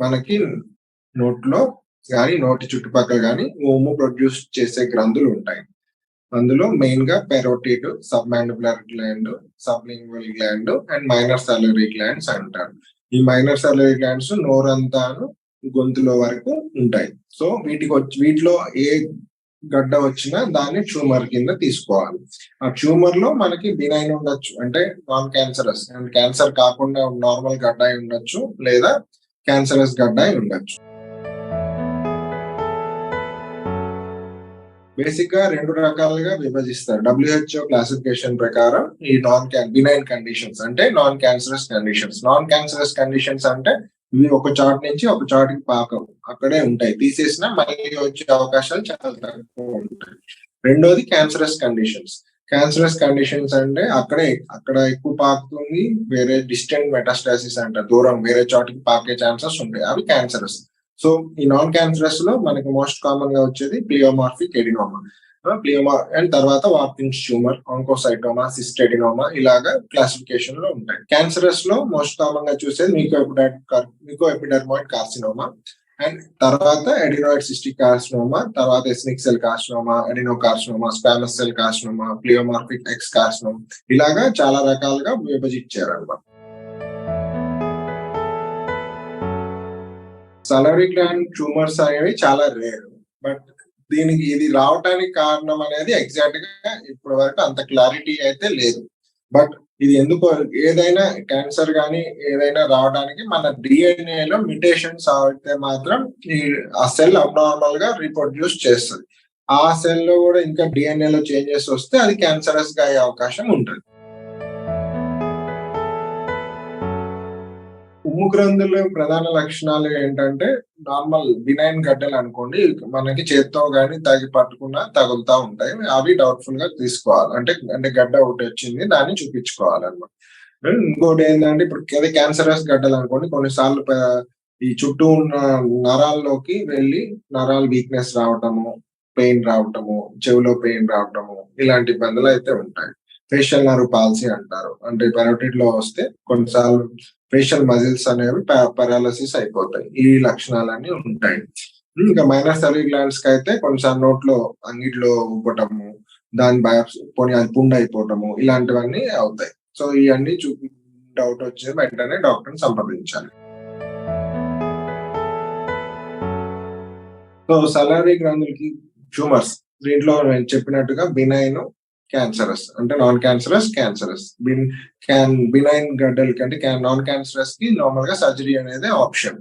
మనకి నోట్లో కానీ నోటి చుట్టుపక్కల కానీ ఓము ప్రొడ్యూస్ చేసే గ్రంథులు ఉంటాయి. అందులో మెయిన్గా parotid submandibular gland sublingual gland and minor salivary glands అంటారు. ఈ మైనర్ సాలరీ గ్లాండ్స్ నోరంతాను గొంతులో వరకు ఉంటాయి. సో వీటికి వచ్చి వీటిలో ఏ గడ్డ వచ్చినా దాన్ని ట్యూమర్ కింద తీసుకోవాలి. ఆ ట్యూమర్లో మనకి బినైన్ ఉండొచ్చు. అంటే నాన్ క్యాన్సరస్ అండ్ క్యాన్సర్ కాకుండా నార్మల్ గడ్డ అయి ఉండొచ్చు. లేదా క్యాన్సరస్ గడ్డ అయి ఉండొచ్చు. బేసిక్గా రెండు రకాలుగా విభజిస్తారు. డబ్ల్యూహెచ్ఓ క్లాసిఫికేషన్ ప్రకారం ఈ నాన్ క్యాన్ బినైన్ కండిషన్స్ అంటే non cancerous conditions non cancerous conditions అంటే ఇవి ఒక చాట్ నుంచి ఒక చాటుకి పాకవు. అక్కడే ఉంటాయి. తీసేసినా మళ్ళీ వచ్చే అవకాశాలు చాలా తక్కువ ఉంటాయి. రెండోది క్యాన్సరస్ కండిషన్స్ క్యాన్సరస్ కండిషన్స్ అంటే అక్కడే అక్కడ ఎక్కువ పాకుతుంది వేరే డిస్టెంట్ మెటాస్టాసిస్ అంటారు దూరం వేరే చోటికి పాకే ఛాన్సెస్ ఉంటాయి. అవి క్యాన్సరస్ సో ఈ నాన్ క్యాన్సరస్లో మనకి మోస్ట్ కామన్గా వచ్చేది ప్లియోమార్ఫిక్ ఎడినోమా ప్లియోమా అండ్ తర్వాత వార్పిన్స్ ట్యూమర్ ఆంకోసైటోమా సిస్టెడినోమా ఇలాగా క్లాసిఫికేషన్లో ఉంటాయి. క్యాన్సరస్లో మోస్ట్ కామన్గా చూసేది మీకో మీకో ఎపిడర్మాయిడ్ కార్సినోమా అండ్ తర్వాత ఎడినాయిడ్ సిస్టిక్ కార్సినోమా తర్వాత acinic cell carcinoma adenocarcinoma squamous cell carcinoma pleomorphic ex carcinoma ఇలాగా చాలా రకాలుగా విభజించారు అనమాట సలరీ గ్లాండ్ ట్యూమర్స్ అనేవి చాలా రేర్ బట్ దీనికి ఇది రావటానికి కారణం అనేది ఎగ్జాక్ట్గా ఇప్పటి వరకు అంత క్లారిటీ అయితే లేదు. బట్ ఇది ఎందుకు ఏదైనా క్యాన్సర్ కానీ ఏదైనా రావడానికి మన డిఎన్ఏలో లో అయితే మాత్రం ఈ ఆ సెల్ అబ్నార్మల్గా రీప్రొడ్యూస్ చేస్తుంది. ఆ సెల్లో కూడా ఇంకా డిఎన్ఏలో చేంజెస్ వస్తే అది క్యాన్సరస్గా అయ్యే అవకాశం ఉంటుంది. ఉమ్ము గ్రంథుల ప్రధాన లక్షణాలు ఏంటంటే నార్మల్ బినైన్ గడ్డలు అనుకోండి మనకి చేత్తో కానీ తగి పట్టుకున్నా తగులుతా ఉంటాయి. అవి డౌట్ఫుల్గా తీసుకోవాలి. అంటే అంటే గడ్డ ఒకటి వచ్చింది దాన్ని చూపించుకోవాలన్నమాట. ఇంకోటి ఏంటంటే ఇప్పుడు అదే క్యాన్సరస్ గడ్డలు అనుకోండి కొన్నిసార్లు ఈ చుట్టూ ఉన్న నరాల్లోకి వెళ్ళి నరాల వీక్నెస్ రావటము పెయిన్ రావటము చెవిలో పెయిన్ రావటము ఇలాంటి ఇబ్బందులు అయితే ఉంటాయి. ఫేషియల్ నర్వ్ పాలసీ అంటారు. అంటే పెరోటిడ్లో వస్తే కొన్నిసార్లు ఫేషియల్ మజిల్స్ అనేవి పారాలసిస్ అయిపోతాయి. ఈ లక్షణాలన్నీ ఉంటాయి. ఇంకా మైనస్ సెరీ గ్లాండ్స్కి అయితే కొన్నిసార్లు నోట్లో అంగిట్లో ఉబ్బటము దాని బయాప్స్ పోనీ అది పుండ్ అయిపోవటము ఇలాంటివన్నీ అవుతాయి. సో ఇవన్నీ చూపి డౌట్ వచ్చి వెంటనే డాక్టర్ని సంప్రదించాలి. సో సలారీ గ్రంథులకి ట్యూమర్స్ దీంట్లో నేను చెప్పినట్టుగా బినైన్ క్యాన్సరస్ అంటే non cancerous cancerous bin can benign గడ్డల్ కంటే క్యాన్ నాన్ క్యాన్సరస్కి నార్మల్గా సర్జరీ అనేది ఆప్షన్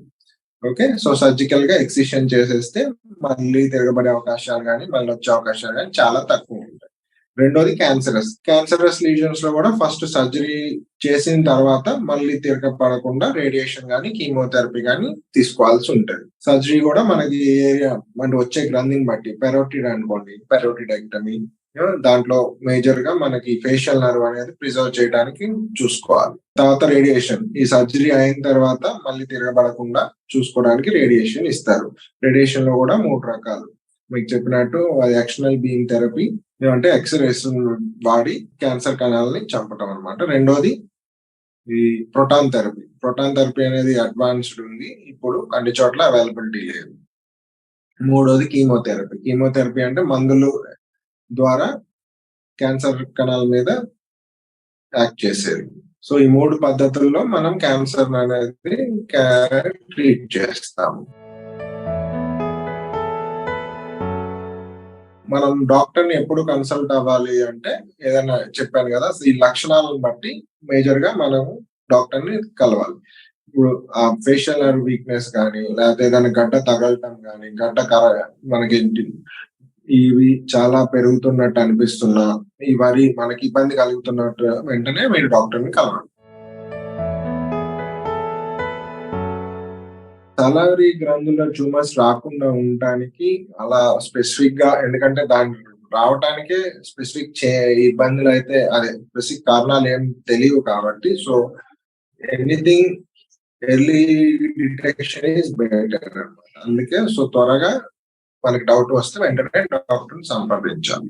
ఓకే సో సర్జికల్గా ఎక్సిషన్ చేసేస్తే మళ్ళీ తిరగబడే అవకాశాలు కానీ మళ్ళీ వచ్చే అవకాశాలు కానీ చాలా తక్కువ ఉంటాయి. రెండోది క్యాన్సరస్ క్యాన్సరస్ లీజన్స్లో కూడా ఫస్ట్ సర్జరీ చేసిన తర్వాత మళ్ళీ తిరగపడకుండా రేడియేషన్ కానీ కీమోథెరపీ కానీ తీసుకోవాల్సి ఉంటుంది. సర్జరీ కూడా మనకి ఏరియా అంటే వచ్చే గ్రంథిని బట్టి పెరోటిడ్ అనుకోండి పెరోటిడెక్టమీ దాంట్లో మేజర్గా మనకి ఫేషియల్ నర్వ్ అనేది ప్రిజర్వ్ చేయడానికి చూసుకోవాలి. తర్వాత రేడియేషన్ ఈ సర్జరీ అయిన తర్వాత మళ్ళీ తిరగబడకుండా చూసుకోవడానికి రేడియేషన్ ఇస్తారు. రేడియేషన్లో కూడా మూడు రకాలు. మీకు చెప్పినట్టు అది ఎక్స్టర్నల్ బీమ్ థెరపీ అంటే ఎక్స్రేస్ వాడి క్యాన్సర్ కణాలని చంపటం అనమాట రెండోది ఈ ప్రోటాన్ థెరపీ ప్రోటాన్ థెరపీ అనేది అడ్వాన్స్డ్ ఉంది. ఇప్పుడు అన్ని చోట్ల అవైలబిలిటీ లేదు. మూడోది కీమోథెరపీ కీమోథెరపీ అంటే మందులు ద్వారా క్యాన్సర్ కణాల మీద యాక్ట్ చేసేది సో ఈ మూడు పద్ధతుల్లో మనం క్యాన్సర్ అనేది ట్రీట్ చేస్తాము. మనం డాక్టర్ని ఎప్పుడు కన్సల్ట్ అవ్వాలి అంటే ఏదైనా చెప్పాను కదా ఈ లక్షణాలను బట్టి మేజర్గా మనం డాక్టర్ని కలవాలి. ఇప్పుడు ఆ ఫేషియల్ వీక్నెస్ కానీ లేకపోతే ఏదైనా గడ్డ తగలటం కానీ గడ్డ కర మనకి ఇవి చాలా పెరుగుతున్నట్టు అనిపిస్తున్నా ఇవరి మనకి ఇబ్బంది కలుగుతున్నట్టు వెంటనే మీరు డాక్టర్ని కలవండి. తలవరి గ్రంథుల ట్యూమర్స్ రాకుండా ఉండటానికి అలా స్పెసిఫిక్గా ఎందుకంటే దాని రావటానికే స్పెసిఫిక్ చే ఇబ్బందులు అయితే అదే స్పెసిఫిక్ కారణాలు ఏం తెలియవు కాబట్టి so anything early detection is better అనమాట అందుకే సో త్వరగా వాళ్ళకి డౌట్ వస్తే వెంటనే డాక్టర్ని సంప్రదించాలి.